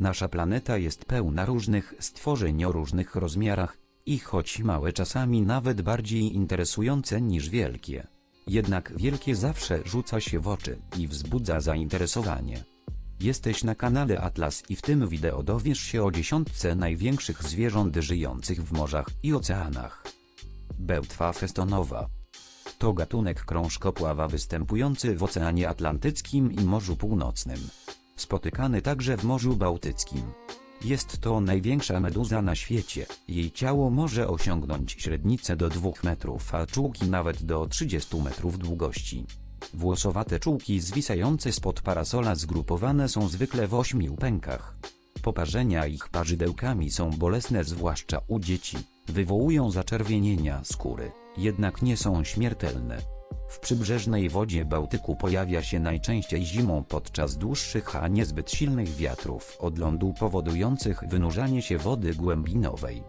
Nasza planeta jest pełna różnych stworzeń o różnych rozmiarach, i choć małe czasami nawet bardziej interesujące niż wielkie. Jednak wielkie zawsze rzuca się w oczy i wzbudza zainteresowanie. Jesteś na kanale Atlas i w tym wideo dowiesz się o dziesiątce największych zwierząt żyjących w morzach i oceanach. Bełtwa festonowa. To gatunek krążkopława występujący w Oceanie Atlantyckim i Morzu Północnym. Spotykany także w Morzu Bałtyckim. Jest to największa meduza na świecie, jej ciało może osiągnąć średnicę do 2 metrów, a czułki nawet do 30 metrów długości. Włosowate czułki zwisające spod parasola zgrupowane są zwykle w ośmiu pękach. Poparzenia ich parzydełkami są bolesne zwłaszcza u dzieci, wywołują zaczerwienienia skóry, jednak nie są śmiertelne. W przybrzeżnej wodzie Bałtyku pojawia się najczęściej zimą podczas dłuższych a niezbyt silnych wiatrów od lądu powodujących wynurzanie się wody głębinowej.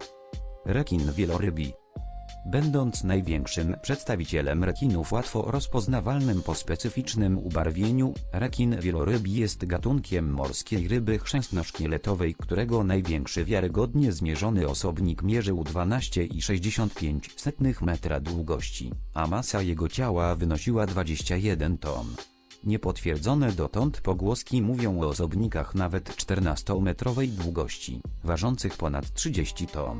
Rekin wielorybi Będąc największym przedstawicielem rekinów łatwo rozpoznawalnym po specyficznym ubarwieniu, rekin wielorybi jest gatunkiem morskiej ryby chrzęstnoszkieletowej, którego największy wiarygodnie zmierzony osobnik mierzył 12,65 metra długości, a masa jego ciała wynosiła 21 ton. Niepotwierdzone dotąd pogłoski mówią o osobnikach nawet 14-metrowej długości, ważących ponad 30 ton.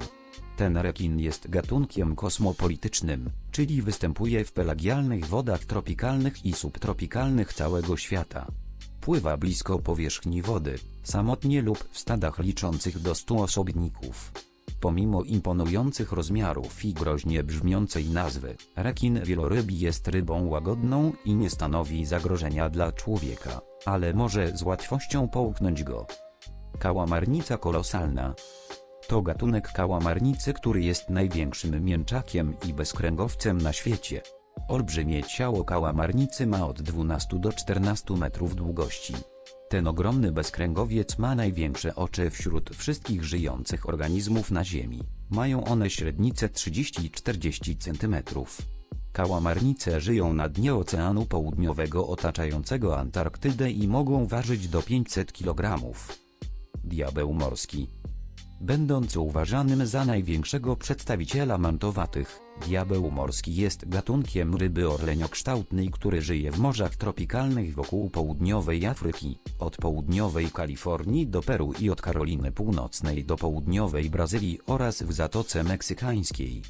Ten rekin jest gatunkiem kosmopolitycznym, czyli występuje w pelagialnych wodach tropikalnych i subtropikalnych całego świata. Pływa blisko powierzchni wody, samotnie lub w stadach liczących do 100 osobników. Pomimo imponujących rozmiarów i groźnie brzmiącej nazwy, rekin wielorybi jest rybą łagodną i nie stanowi zagrożenia dla człowieka, ale może z łatwością połknąć go. Kałamarnica kolosalna, to gatunek kałamarnicy, który jest największym mięczakiem i bezkręgowcem na świecie. Olbrzymie ciało kałamarnicy ma od 12 do 14 metrów długości. Ten ogromny bezkręgowiec ma największe oczy wśród wszystkich żyjących organizmów na Ziemi. Mają one średnicę 30-40 cm. Kałamarnice żyją na dnie Oceanu Południowego otaczającego Antarktydę i mogą ważyć do 500 kg. Diabeł morski Będąc uważanym za największego przedstawiciela mantowatych, diabeł morski jest gatunkiem ryby orleniokształtnej, który żyje w morzach tropikalnych wokół południowej Afryki, od południowej Kalifornii do Peru i od Karoliny Północnej do południowej Brazylii oraz w Zatoce Meksykańskiej.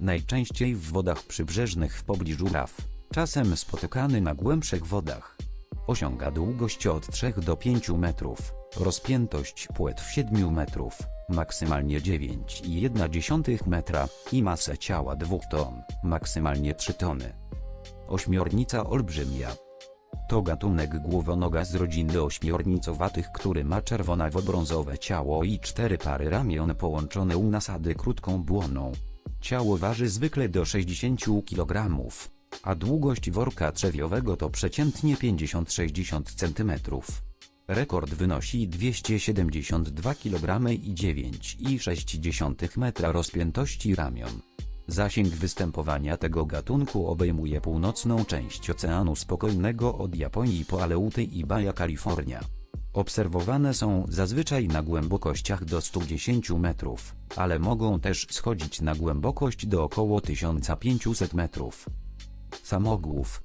Najczęściej w wodach przybrzeżnych w pobliżu Raf, czasem spotykany na głębszych wodach. Osiąga długość od 3 do 5 metrów, rozpiętość płetw 7 metrów, maksymalnie 9,1 metra i masę ciała 2 ton, maksymalnie 3 tony. Ośmiornica olbrzymia. To gatunek głowonoga z rodziny ośmiornicowatych, który ma czerwonawo-brązowe ciało i cztery pary ramion połączone u nasady krótką błoną. Ciało waży zwykle do 60 kg, a długość worka trzewiowego to przeciętnie 50-60 cm. Rekord wynosi 272 kg i 9,6 metra rozpiętości ramion. Zasięg występowania tego gatunku obejmuje północną część Oceanu Spokojnego od Japonii po Aleuty i Baja California. Obserwowane są zazwyczaj na głębokościach do 110 metrów, ale mogą też schodzić na głębokość do około 1500 metrów. Samogłów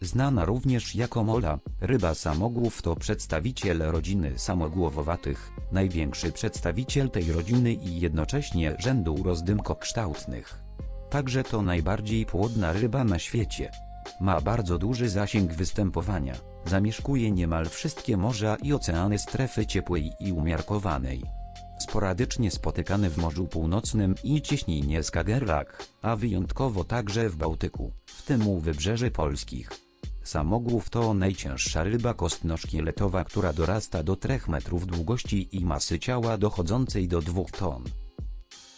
Znana również jako mola, ryba samogłów to przedstawiciel rodziny samogłowowatych, największy przedstawiciel tej rodziny i jednocześnie rzędu rozdymkokształtnych. Także to najbardziej płodna ryba na świecie. Ma bardzo duży zasięg występowania, zamieszkuje niemal wszystkie morza i oceany strefy ciepłej i umiarkowanej. Sporadycznie spotykany w Morzu Północnym i cieśninie Skagerrak, a wyjątkowo także w Bałtyku, w tym u wybrzeży polskich. Samogłów to najcięższa ryba kostnoszkieletowa, która dorasta do 3 metrów długości i masy ciała dochodzącej do 2 ton.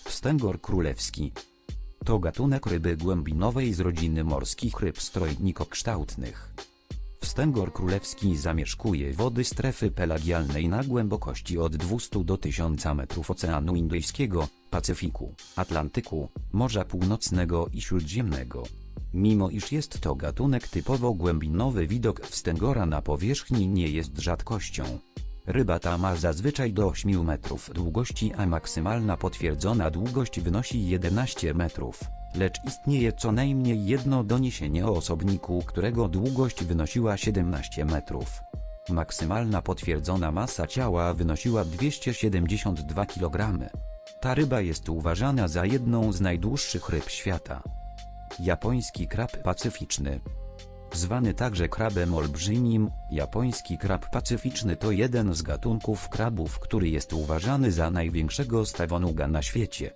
Wstęgor królewski to gatunek ryby głębinowej z rodziny morskich ryb strojnikokształtnych. Wstęgor królewski zamieszkuje wody strefy pelagialnej na głębokości od 200 do 1000 metrów Oceanu Indyjskiego, Pacyfiku, Atlantyku, Morza Północnego i Śródziemnego. Mimo iż jest to gatunek typowo głębinowy widok wstęgora na powierzchni nie jest rzadkością. Ryba ta ma zazwyczaj do 8 metrów długości, a maksymalna potwierdzona długość wynosi 11 metrów. Lecz istnieje co najmniej jedno doniesienie o osobniku, którego długość wynosiła 17 metrów. Maksymalna potwierdzona masa ciała wynosiła 272 kg. Ta ryba jest uważana za jedną z najdłuższych ryb świata. Japoński krab pacyficzny. Zwany także krabem olbrzymim, japoński krab pacyficzny to jeden z gatunków krabów, który jest uważany za największego stawonuga na świecie.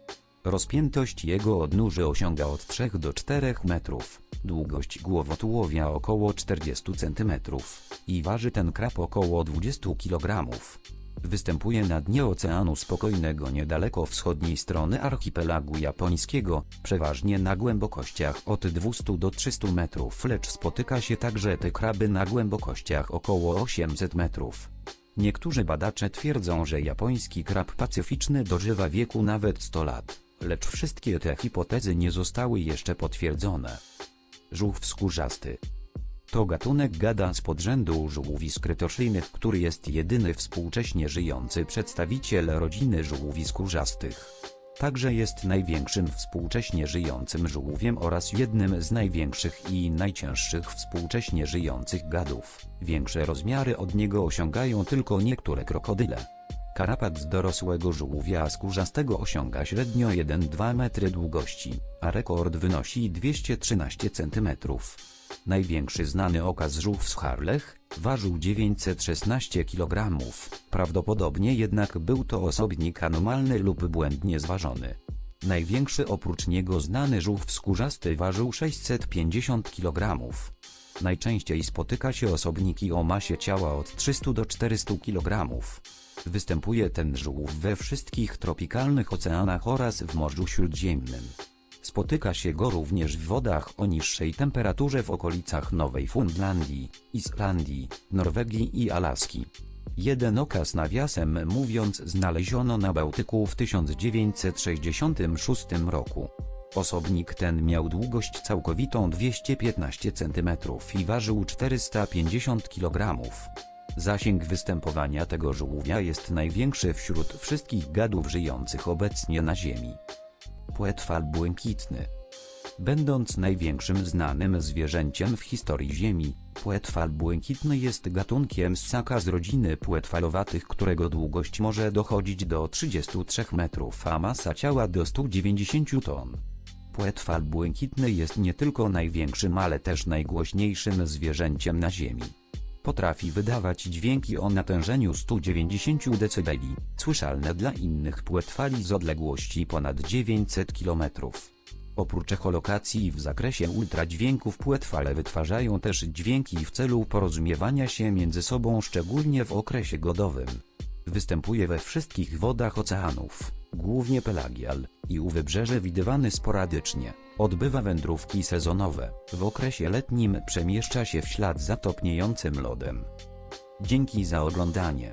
Rozpiętość jego odnóży osiąga od 3 do 4 metrów, długość głowotułowia około 40 cm i waży ten krab około 20 kg. Występuje na dnie Oceanu Spokojnego niedaleko wschodniej strony archipelagu japońskiego, przeważnie na głębokościach od 200 do 300 metrów, lecz spotyka się także te kraby na głębokościach około 800 metrów. Niektórzy badacze twierdzą, że japoński krab pacyficzny dożywa wieku nawet 100 lat, lecz wszystkie te hipotezy nie zostały jeszcze potwierdzone. Żółw skórzasty to gatunek gada z podrzędu żółwisk krytoszyjnych, który jest jedyny współcześnie żyjący przedstawiciel rodziny żółwi skórzastych. Także jest największym współcześnie żyjącym żółwiem oraz jednym z największych i najcięższych współcześnie żyjących gadów. Większe rozmiary od niego osiągają tylko niektóre krokodyle. Karapat z dorosłego żółwia skórzastego osiąga średnio 1-2 metry długości, a rekord wynosi 213 cm. Największy znany okaz żółw z Harlech, ważył 916 kg, prawdopodobnie jednak był to osobnik anomalny lub błędnie zważony. Największy oprócz niego znany żółw skórzasty ważył 650 kg. Najczęściej spotyka się osobniki o masie ciała od 300 do 400 kg. Występuje ten żółw we wszystkich tropikalnych oceanach oraz w Morzu Śródziemnym. Spotyka się go również w wodach o niższej temperaturze w okolicach Nowej Fundlandii, Islandii, Norwegii i Alaski. Jeden okaz nawiasem mówiąc znaleziono na Bałtyku w 1966 roku. Osobnik ten miał długość całkowitą 215 cm i ważył 450 kg. Zasięg występowania tego żółwia jest największy wśród wszystkich gadów żyjących obecnie na Ziemi płetwal błękitny. Będąc największym znanym zwierzęciem w historii Ziemi, płetwal błękitny jest gatunkiem ssaka z rodziny płetwalowatych, którego długość może dochodzić do 33 metrów, a masa ciała do 190 ton. Płetwal błękitny jest nie tylko największym, ale też najgłośniejszym zwierzęciem na Ziemi. Potrafi wydawać dźwięki o natężeniu 190 dB, słyszalne dla innych płetwali z odległości ponad 900 km. Oprócz echolokacji w zakresie ultradźwięków płetwale wytwarzają też dźwięki w celu porozumiewania się między sobą szczególnie w okresie godowym. Występuje we wszystkich wodach oceanów, głównie pelagial, i u wybrzeży widywany sporadycznie. Odbywa wędrówki sezonowe, w okresie letnim przemieszcza się w ślad za topniejącym lodem. Dzięki za oglądanie.